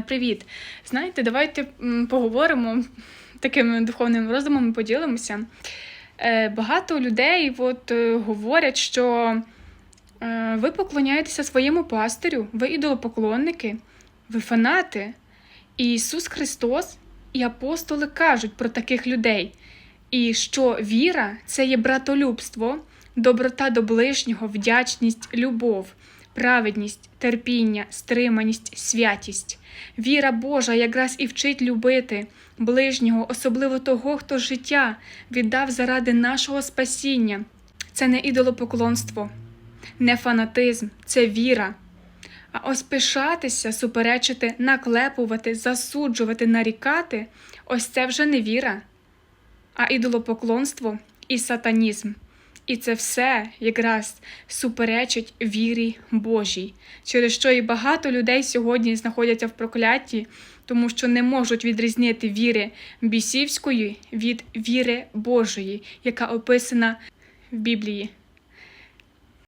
Привіт! Знаєте, давайте поговоримо такими духовними роздумами, поділимося. Е, Багато людей от, е, говорять, що е, ви поклоняєтеся своєму пастирю, ви ідолопоклонники, ви фанати. І Ісус Христос і апостоли кажуть про таких людей. І що віра це є братолюбство, доброта до ближнього, вдячність, любов, праведність, терпіння, стриманість, святість. Віра Божа якраз і вчить любити ближнього, особливо того, хто життя віддав заради нашого спасіння. Це не ідолопоклонство, не фанатизм, це віра. А ось пишатися, суперечити, наклепувати, засуджувати, нарікати ось це вже не віра, а ідолопоклонство і сатанізм. І це все якраз суперечить вірі Божій, через що і багато людей сьогодні знаходяться в прокляті, тому що не можуть відрізнити віри бісівської від віри Божої, яка описана в Біблії.